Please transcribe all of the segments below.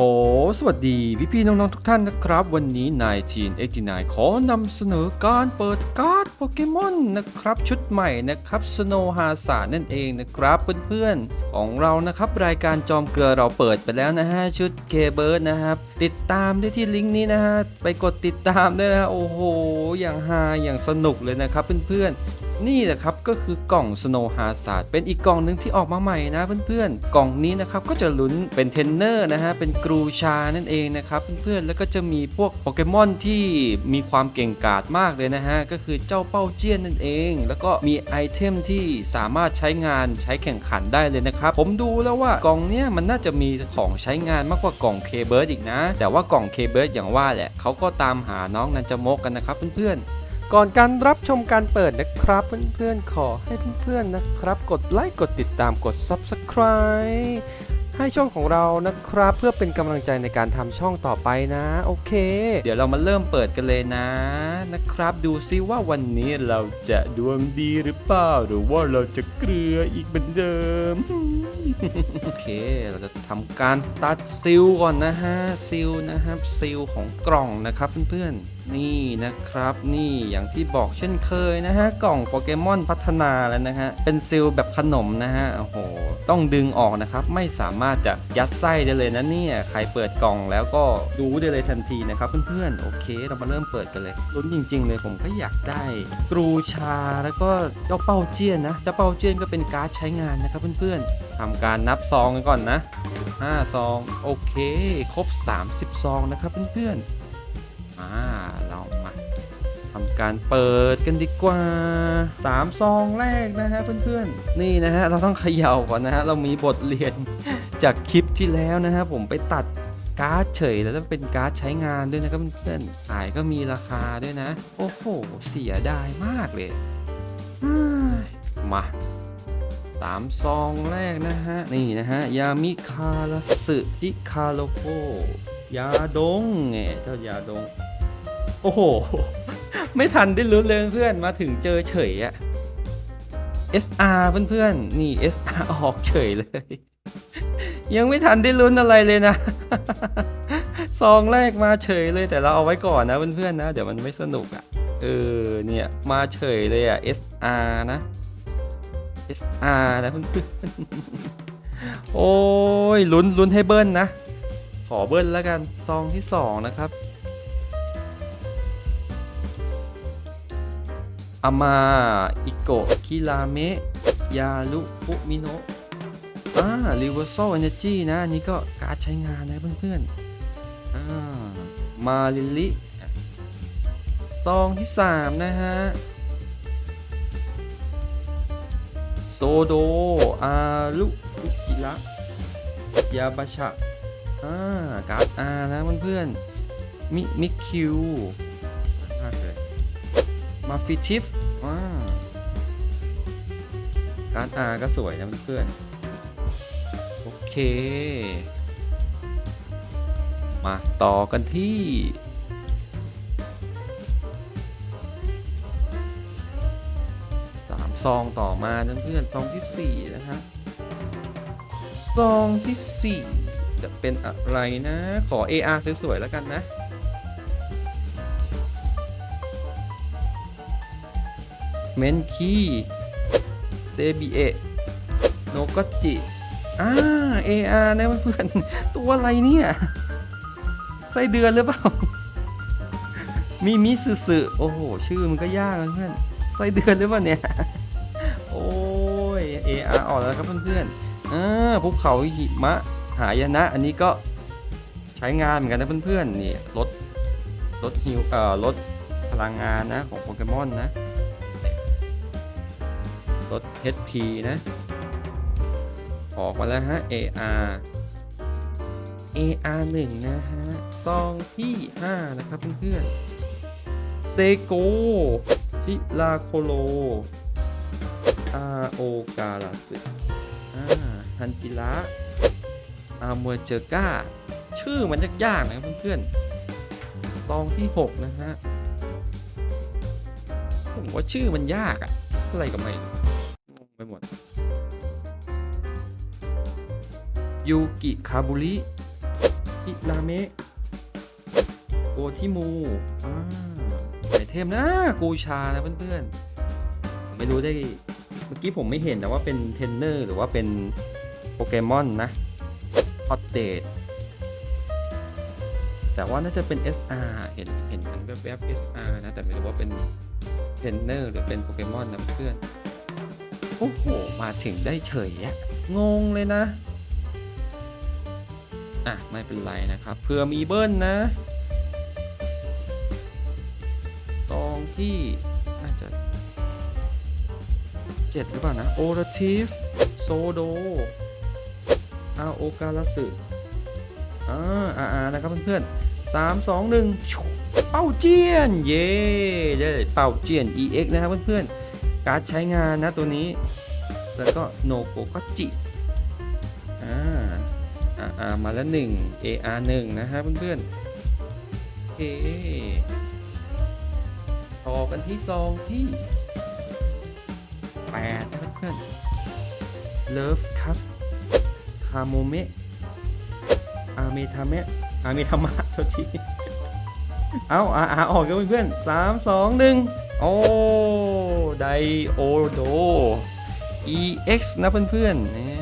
อสวัสดีพี่พี่น้องๆทุกท่านนะครับ วันนี้1989ขอนำเสนอการเปิดการ์ดโปเกมอนนะครับ ชุดใหม่นะครับ Snow h a z a r d นั่นเองนะครับเพื่อนๆ ของเรานะครับรายการจอมเกลือเราเปิดไปแล้วนะฮะ ชุดเคเบิร์ดนะครับ ติดตามได้ที่ลิงก์นี้นะฮะ ไปกดติดตามได้นะฮะโอ้โห อย่างฮาอย่างสนุกเลยนะครับเพื่อนๆ นี่แหละครับก็คือกล่อง Snow h a z a r d เป็นอีกกล่องหนึ่งที่ออกมาใหม่นะเพื่อนๆ กล่องนี้นะครับก็จะลุ้นเป็นเทนเนอร์นะฮะเป็นกรูชานั่นเองนะครับเพื่อนๆแล้วก็จะมีพวกโปเกมอนที่มีความเก่งกาจมากเลยนะฮะก็คือเจ้าเป้าเจี้ยนนั่นเอง แล้วก็มีไอเทมที่สามารถใช้งานใช้แข่งขันได้เลยนะครับผมดูแล้วว่ากล่องเนี้ยมันน่าจะมีของใช้งานมากกว่ากล่องเคเบิร์ดอีกนะ แต่ว่ากล่องเคเบิร์ดอย่างว่าแหละเขาก็ตามหาน้องนันจามกกันนะครับเพื่อนๆ ก่อนการรับชมการเปิดนะครับเพื่อนๆขอให้เพื่อนๆนะครับ กดไลค์กดติดตามกด Subscribe ให้ช่องของเรานะครับ เพื่อเป็นกำลังใจในการทำช่องต่อไปนะ โอเค เดี๋ยวเรามาเริ่มเปิดกันเลยนะนะครับ ดูซิว่าวันนี้เราจะดวงดีหรือเปล่าหรือว่าเราจะเกลืออีกเหมือนเดิม โอเค เราจะทำการตัดซิลก่อนนะฮะซิลนะครับซิลของกล่องนะครับเพื่อนๆ นี่นะครับนี่อย่างที่บอกเช่นเคยนะฮะ กล่องโปเกมอนพัฒนาแล้วนะฮะ เป็นซิลแบบขนมนะฮะโอ้โหต้องดึงออกนะครับ ไม่สามารถจะยัดไส้ได้เลยนะเนี่ยใครเปิดกล่องแล้วก็ดูได้เลยทันทีนะครับเพื่อนๆโอเค เรามาเริ่มเปิดกันเลยลุ้นจริง ๆ เลยผมก็อยากได้กรูชาแล้วก็เจ้าเป้าเจี้ยนนะเจ้าเป้าเจี้ยนก็เป็นการ์ดใช้งานนะครับเพื่อนๆทำการนับซองกันก่อนนะ5ซองโอเค ครบ 30ซองนะครับเพื่อนๆ อ่าเรามาทำการเปิดกันดีกว่า 3 ซองแรกนะฮะเพื่อนๆ นี่นะฮะเราต้องเขย่าก่อนนะฮะเรามีบทเรียนจากคลิปที่แล้วนะฮะผมไปตัดการ์ดเฉยแล้วเป็นการ์ดใช้งานด้วยนะครับเพื่อนๆขายก็มีราคาด้วยนะ โอ้โห เสียดายมากเลยเฮ้ยมาสามซองแรกนะฮะ นี่นะฮะ ยามิคาราสึฮิคาโลโกยาดงไงเจ้ายาดง โอ้โห ไม่ทันได้ลุ้นเลยเพื่อนมาถึงเจอเฉยอะ SR เพื่อนๆ นี่ SR ออกเฉยเลย ยังไม่ทันได้ลุ้นอะไรเลยนะซองแรกมาเฉยเลยแต่เราเอาไว้ก่อนนะเพื่อนๆนะ เดี๋ยวมันไม่สนุกอะ่ะ เออเนี่ยมาเฉยเลยอะ่ะ SR นะ SR นะเพื่อนๆ โอ้ยลุ้นลุ้นให้เบิ้ลนะ ขอเบิ้ลแล้วกันซองที่2นะครับ อามา อิโกะ คิราเมะ ยาลุฟุมิโนะอ่ารีเวอร์ซ l เอเนจีนะ อันนี้ก็การใช้งานนะเพื่อนๆ อ่า มาลิลิซองที่ 3 นะฮะ โซโด อารุฟุกิระ ยาบาชะ อ่า การ์ดอานะเพื่อนๆ มิ มิคิว มาฟิทิฟอ่าการ์ดอาก็สวยนะเพื่อนโอเค มาต่อกันที่สามซองต่อมาเพื่อนซองที่สี่นะครับซองที่สี่จะเป็นอะไรนะ ขอ AR สวยๆแล้วกันนะ เมนคีเซบิเอะโนกจิอ่า AR นะเพื่อนตัวอะไรเนี่ยไส้เดือนหรือเปล่า มีมิสึสึโอ้โห ชื่อมันก็ยากนะเพื่อนไส้เดือนหรือเปล่าเนี่ย โอ้ย AR ออกแล้วครับเพื่อนๆอ่าภูเขาหิมะหายนะ อันนี้ก็ใช้งานเหมือนกันนะเพื่อนๆนี่ลดลดฮิวเอ่อลดพลังงานนะของโปเกมอนนะ ลด HP นะ ออกมาแล้วฮะ AR AR 1นะฮะ ซองที่ 5 นะครับเพื่อนๆเซโกทิลาโคโลอาโอกาลาสึอ่าฮันจิระอามัวเจอก้า ชื่อมันยากๆนะครับเพื่อนๆซองที่ 6 นะฮะผมว่าชื่อมันยากอะอะไรก็ไม่ ไปหมดยูกิคาบุริอิราเมะโกทิมูอ่าไอเทมนะกูชานะเพื่อนๆ ไม่รู้ได้ เมื่อกี้ผมไม่เห็นนะว่าเป็นเทนเนอร์หรือว่าเป็นโปเกมอนนะฮอตเดตแต่ว่าน่าจะเป็น SR เห็นเห็นมันแวบๆ SR นะ แต่ไม่รู้ว่าเป็นเทนเนอร์หรือเป็นโปเกมอนนะเพื่อน โอ้โห มาถึงได้เฉยอะงงเลยนะ อะ ไม่เป็นไรนะครับ เพื่อมีเบิ้ลนะตองที่ น่าจะเจ็ดหรือเปล่านะ โอราทิฟ โซโดอาโอกาลสึอ่าอ่าอ่านะครับเพื่อนๆสามสองหนึ่งเป่าเจียน เย่ได้เป่าเจียน EX นะครับเพื่อนๆ การดใช้งานนะตัวนี้ แล้วก็โนโกก็จิอ่า RR มาแล้ว 1 AR 1นะฮะเพื่อนๆโอเคต่อกันที่ซองที่8นะเพื่อน Love Cast คาโมเมะอาเมทาเมะอาเมทามะโทษทีเอาอาอาออกกันเพื่อนๆสามสองหนึ่งโอ้ ไดโอโด EX นะเพื่อนๆเนี่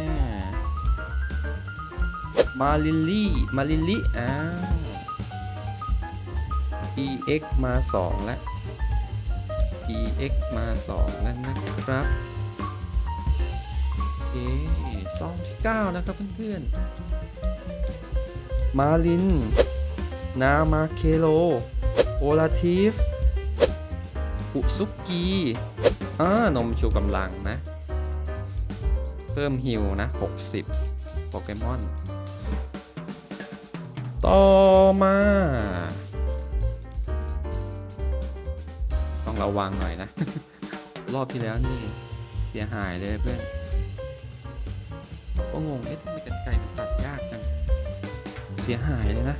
มาลิลี่มาลิลี่อ่า EX มา 2 แล้ว EX มา 2 แล้วนะครับโอเคซองที่9นะครับเพื่อนๆ มาลิน นามาเคโล โอลาทีฟ อุซุกิอ่านมชูกำลังนะ เพิ่มฮิวนะ 60 โปเกมอน ต่อมา ต้องระวังหน่อยนะ รอบที่แล้วนี่เสียหายเลยเพื่อนก็งงเอ๊ะทำไมกันไกรมันตัดยากจัง เสียหายเลยนะ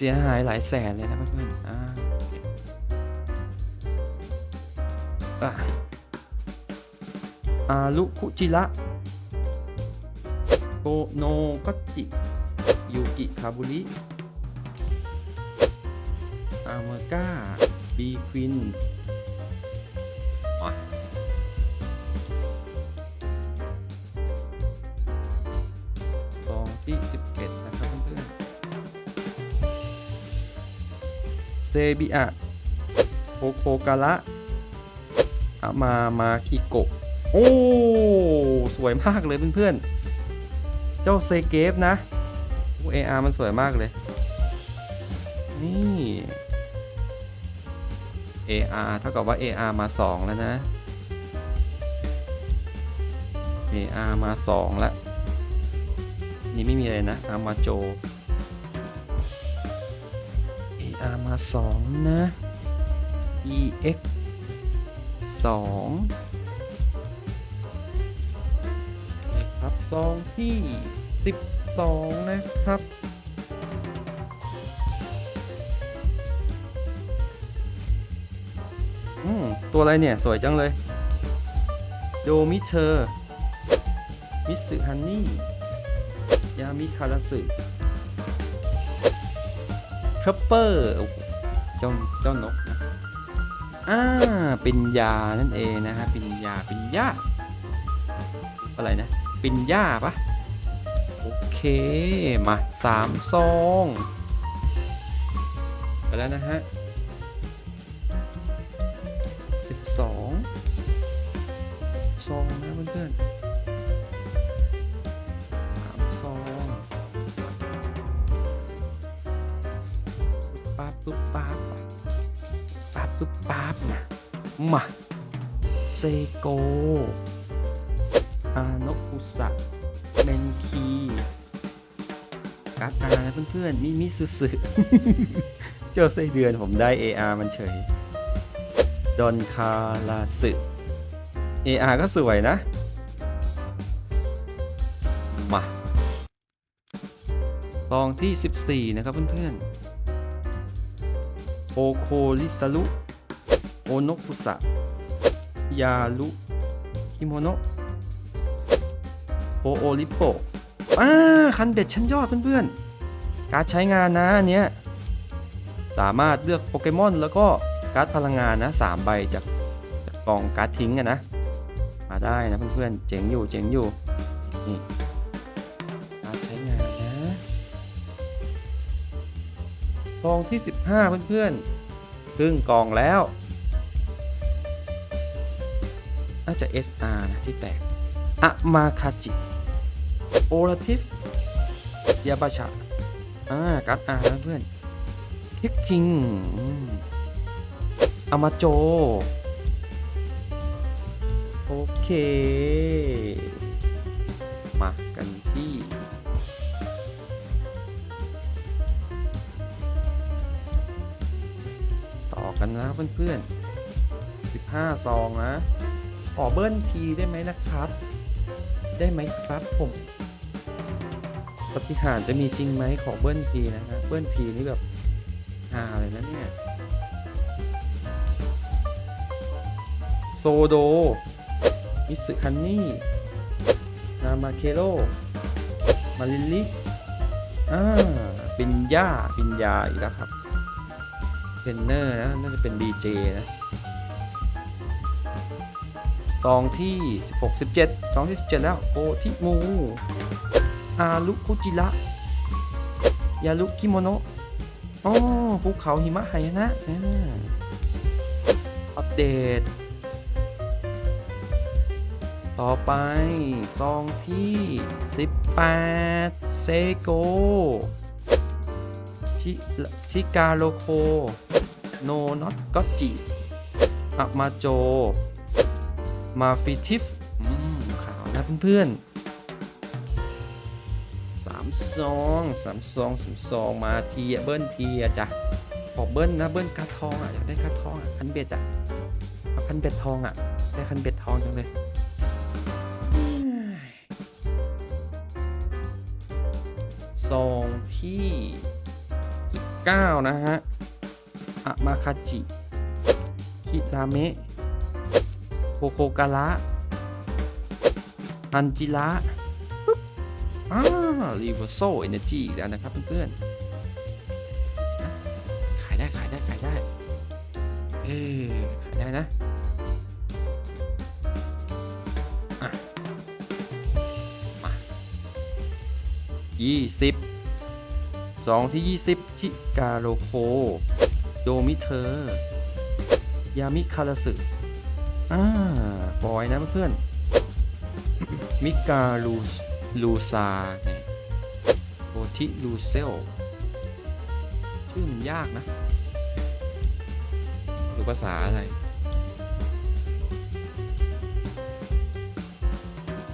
เสียหายหลายแสนเลยนะเพื่อนๆอ่าอาลุคุจิระโกโนกจิยูกิคาบุริอาเมาก้าบีควิน บิอะโคโคการะอามามาคิโกะโอ้ สวยมากเลยเพื่อนๆ เจ้าเซเกฟนะโอ้ AR มันสวยมากเลย นี่ AR เท่ากับว่า AR มา 2 แล้วนะ AR มา 2 แล้ว นี่ไม่มีอะไรนะอามาโจ มา 2 นะ EX 2ครับซองที่ 12 นะครับ อืม ตัวอะไรเนี่ย สวยจังเลย โดมิเชอร์ มิสึฮันนี่ ยามิคาราสึ คัปเปอร์เจ้าเจ้านกนะอ่าเป็นยานั่นเองนะฮะเป็นยาเป็นยาอะไรนะปินยาปะโอเค มาสามซอง ไปแล้วนะฮะ มาเซโกอานกุสะเมนคีการ์ดอานะเพื่อนๆมิมิสุสึเจ้าไส้เดือนผมได้ AR มันเฉย ดอนคาราสึ AR ก็สวยนะ มาซองที่ 14 นะครับเพื่อนๆโอโคริซารุ โอนกุสะ ยารุคิโมโนะโอโอลิโปอ่าคันเบ็ดชั้นยอดเพื่อนๆ การใช้งานนะอันเนี้ย สามารถเลือกโปเกมอนแล้วก็การ์ดพลังงานนะสามใบจากจากกองการ์ดทิ้งกันนะ มาได้นะเพื่อนๆ เจ๋งอยู่เจ๋งอยู่ นี่การดใช้งานนะกองที่ 15 เพื่อนๆครึ่งกองแล้ว น่าจะ SR นะที่แตกอะมาคาจิโอราทิฟยาบาชะอ่าการ์ดอาร์นะเพื่อนพิกคิงอามาโจ โอเค มากันที่ต่อกันนะเพื่อนๆ15 ซองนะ ขอเบิ้ลทีได้ไหมนะครับ ได้ไหมครับผมปฏิหารจะมีจริงไหมขอเบิ้ลทีนะฮะเบิ้ลทีนี่แบบฮาเลยนะเนี่ยโซโดมิสึฮันนี่นามาเคโรมาลิลิอ่าปินย่าปินยาอีกแล้วครับเทรนเนอร์นะน่าจะเป็น BJ นะ ซองที่ 16 17ซองที่ 17 แล้วโอทิมูอารุคุจิระยารุกิโมโนะอ๋อภูเขาหิมะไหายนะอัปเดต ต่อไป ซองที่ 18 เซโกชิชิกาโลโค โนนอตก็จิอะมาโจ มาฟิทิฟอืมขาวนะเพื่อนๆสามซองสามซองสามซองมาทีอะเบิ้ลทีอะจ้ะขอเบิ้ลนะเบิ้ลกาทองอะอยากได้กาทองอะคันเบ็ดอะเอาคันเบ็ดทองอะได้คันเบ็ดทองจังเลยซองที่19นะฮะอะมาคาจิคิราเมะ โคโคการะอันจิระอ่ารีเวอร์โซเอเนจีอีกแล้วนะครับเพื่อนๆ ขายได้ขายได้ขายได้ เออขายได้นะอะมายี่สิบสองที่ยี่สิบชิกาโรโค โดมิเธอร์ ยามิคาราสึ อ่าฟอยนะเพื่อนมิกาลูลูซาเนี่ยโบทิลูเซล ชื่อมันยากนะหรือภาษาอะไร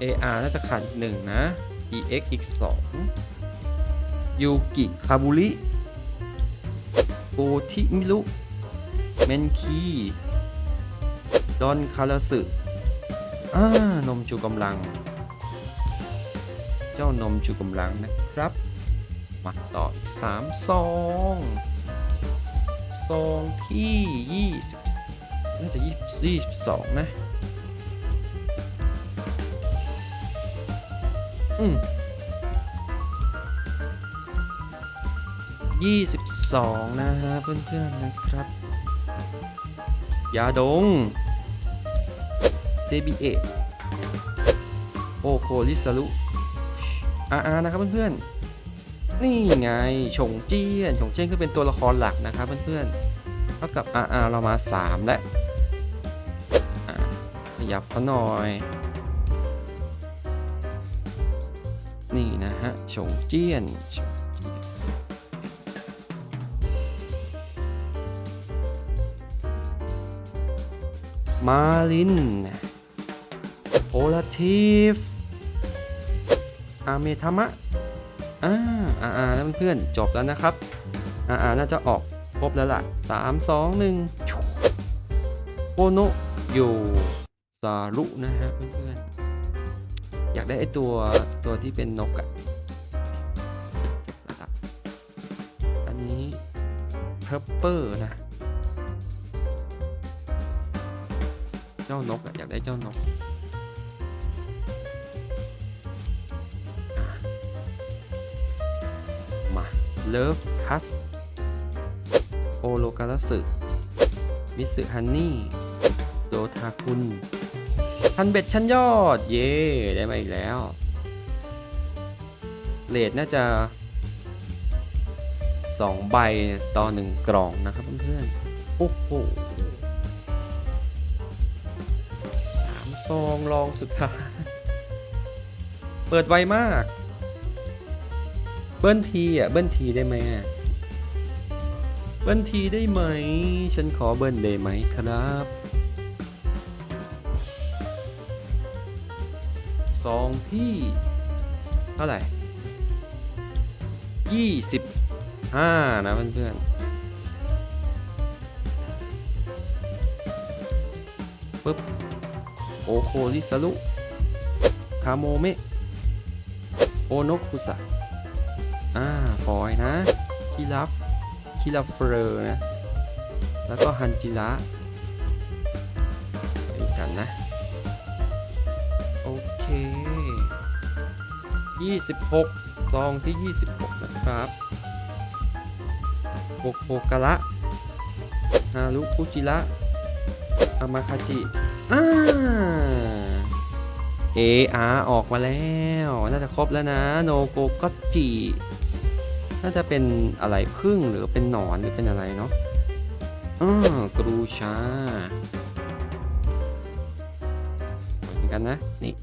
AR น่าจะขาดอีกหนึ่งนะ EX อีกสองยูกิคาบุริโอทิมิรุเมนคี ดอนคาราสึอ่านมชูกำลัง เจ้านมชูกำลังนะครับ มาต่ออีก3ซองซองที่20น่าจะ20 22นะ อืม22นะฮะเพื่อนๆนะครับ ยาดง CBA โอโคลิสารุอาร์นะครับเพื่อนๆ นี่ไงฉงเจี้ยนฉงเจี้ยนก็เป็นตัวละครหลักนะครับเพื่อนๆ เท่ากับ RR เรามา 3 แล้วขยับเขาหน่อย นี่นะฮะฉงเจี้ยนฉงเจี้ยนมาลิน โอลาทีฟอาเมทามะอ่าอ่าอ่าแล้วเพื่อนๆจบแล้วนะครับ อ่าอ่าน่าจะออกครบแล้วล่ะสามสองหนึ่งชุโอโนโยซารุนะฮะเพื่อนๆอยากได้ไอตัวตัวที่เป็นนกอะนะอันนี้เพอร์เปอร์นะ เจ้านกอะอยากได้เจ้านก เลิฟทัสโอโลการสึมิสึฮันนี่โดทาคุนพันเบ็ดชั้นยอด เย่ได้มาอีกแล้วเลทน่าจะ 2 ใบต่อ 1 กล่องนะครับเพื่อนๆ โอ้โหสามซองลองสุดท้าย เปิดไวมาก เบิ้ลทีอะเบิ้ลทีได้ไหมอะเบิ้ลทีได้ไหม ฉันขอเบิ้ลได้ไหมครับซองที่เท่าไหร่ยี่สิบห้านะเพื่อนๆปึ๊บโอโคริสรุคาโมเมโอโนคุสะ อ่าฟอยนะคิรัฟคิราเฟอร์นะ แล้วก็ฮันจิระไปดูกันนะ โอเค 26ซองที่ 26 นะครับโกโกกะระฮารุคุจิระอามาคาจิอ่าเออาออกมาแล้ว น่าจะครบแล้วนะ โนโกก็จิ น่าจะเป็นอะไรพึ่งหรือเป็นหนอนหรือเป็นอะไรเนาะอ่ากรูชาเหมือนกันนะ นี่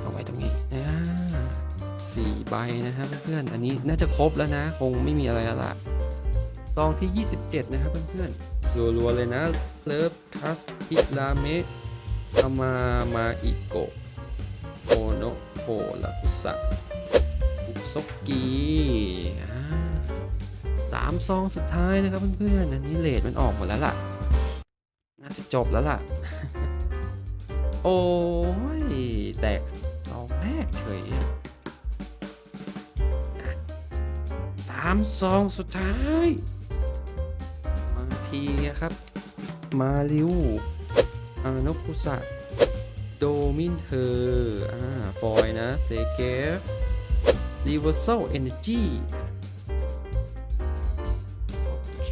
เอาไว้ตรงนี้อ่าสี่ใบนะครับเพื่อนๆ อันนี้น่าจะครบแล้วนะ คงไม่มีอะไรแล้วล่ะซองที่ 27 นะครับเพื่อนๆ รัวๆ เลยนะ เลิฟคัสพิราเมะอามามาอิโกโอโนโคลาคุสะ ซกกีสามซองสุดท้ายนะครับเพื่อนๆอันนี้เลทมันออกหมดแล้วล่ะ น่าจะจบแล้วล่ะ โอ้ย แตกซองแรกเฉยสามซองสุดท้าย มาทีครับ มาริวอานกุสะโดมินเธออ่า ฟอยนะ เซเกฟ Reversal Energy โอเค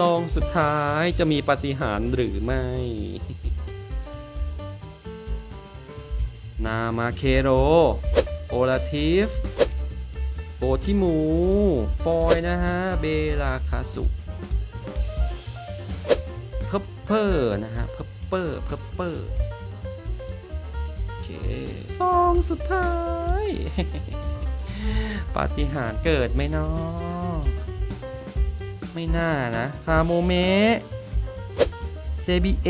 ลองสุดท้ายจะมีปฏิหารหรือไม่ นามาเคโร โอลาทิฟโบทิมู ฟอยนะฮะ เบลาคาสุเพิบเพอร์นะฮะ เพิบเปอร์ เพิบเปอร์ องสุดท้าย ปาฏิหาริย์เกิดไหมเนาะไม่น่านะ คาโมเมะเซบิเอ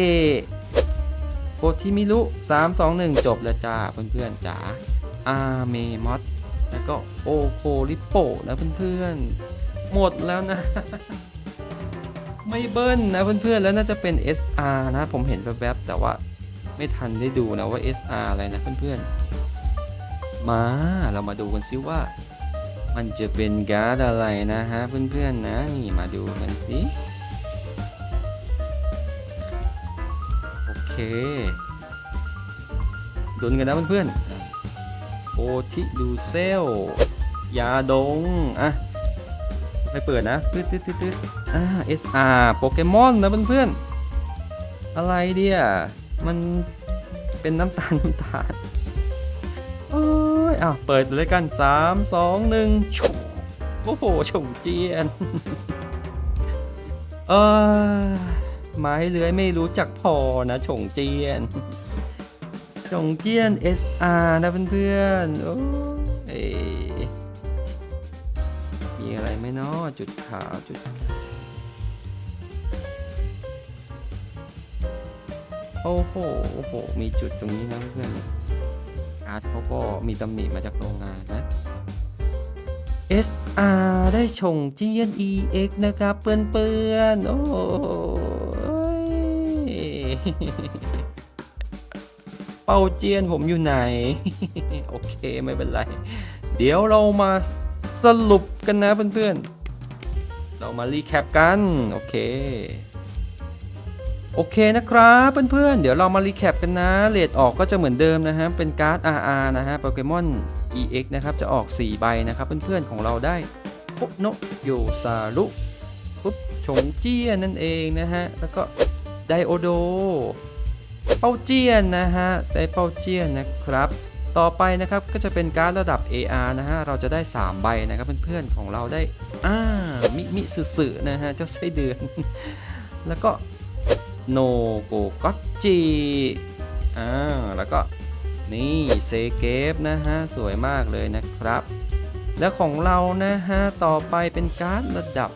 โกทิมิรุ3 2 1 จบแล้วจ้าเพื่อนๆจ๋าอาเมมอสแล้วก็โอโคริโปนะเพื่อนๆ หมดแล้วนะ ไม่เบิ้ลนะเพื่อนๆ แล้วน่าจะเป็น SR นะ ผมเห็นแวบๆแต่ว่า ไม่ทันได้ดูนะว่า SR อะไรนะเพื่อนๆ มาเรามาดูกันซิว่า มันจะเป็นการ์ดอะไรนะฮะเพื่อนๆนะนี่มาดูกันสิโอเคดุนกันนะเพื่อนๆโอทิดูเซล ยาดง อะ ไม่เปิดนะตืดตืดตืดอ่า SR โปเกมอนนะเพื่อนๆ อะไรเดีย มันเป็นน้ำตาลน้ำตาลโอ้ยอ้าวเปิดเลยกัน3 2 1ชุบโอ้โหฉงเจียน เออไม้เลื้อยไม่รู้จักพอนะฉงเจียนฉงเจียน SR นะเพื่อนๆ โอ้ยมีอะไรไหมเนาะจุดขาวจุดขาว โอ้โห โอ้โห มีจุดตรงนี้นะเพื่อนอาร์ตเขาก็มีตำหนิมาจากโรงงานนะ SR ได้ชง GNEX นะครับเปื่อนๆ โอ้ยเป้าเจียนผมอยู่ไหน โอเคไม่เป็นไร เดี๋ยวเรามาสรุปกันนะเพื่อนๆ เรามารีแคปกัน โอเค โอเคนะครับเพื่อนๆ เดี๋ยวเรามารีแคปกันนะเลทออกก็จะเหมือนเดิมนะฮะเป็นการ์ด RR นะฮะโปเกมอน EX นะครับจะออก 4 ใบนะครับเพื่อนๆ ของเราได้ปุ๊บโนโยซารุปุ๊บชงเจี้ยนนั่นเองนะฮะแล้วก็ไดโอโด เป้าเจี้ยนนะฮะได้เป้าเจี้ยนนะครับ ต่อไปนะครับก็จะเป็นการ์ดระดับ AR นะฮะเราจะได้ 3 ใบนะครับเพื่อนๆของเราได้อ่ามิมิสึสึนะฮะเจ้าไส้เดือน แล้วก็ โนโกกัจิอ่าแล้วก็นี่เซเกฟนะฮะ สวยมากเลยนะครับ แล้วของเรานะฮะ ต่อไปเป็นการ์ดระดับ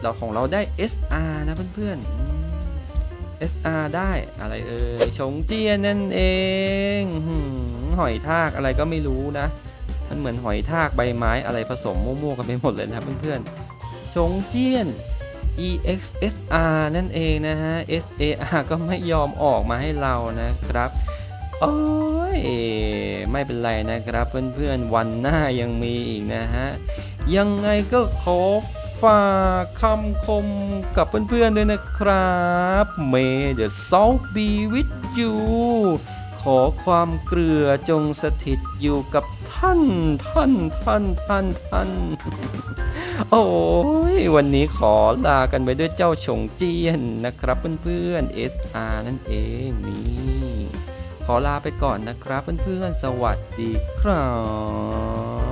เราของเราได้ SR นะเพื่อนๆอืม SR ได้อะไรเอ่ยชงเจียนนั่นเองหอยทากอะไรก็ไม่รู้นะ มันเหมือนหอยทากใบไม้อะไรผสมมั่วๆกันไปหมดเลยนะเพื่อนๆชงเจียน EXSR นั่นเองนะฮะ SAR ก็ไม่ยอมออกมาให้เรานะครับ โอ้ย ไม่เป็นไรนะครับเพื่อนๆ วันหน้ายังมีอีกนะฮะ ยังไงก็ขอฝากคำคมกับเพื่อนๆด้วยนะครับ May the salt be with you ขอความเกลือจงสถิตอยู่กับ ท่านท่านท่านท่านท่านโอ้ยวันนี้ขอลากันไปด้วยเจ้าชงเจียนนะครับเพื่อนๆ SR นั่นเองนี่ขอลาไปก่อนนะครับเพื่อนๆ สวัสดีครับ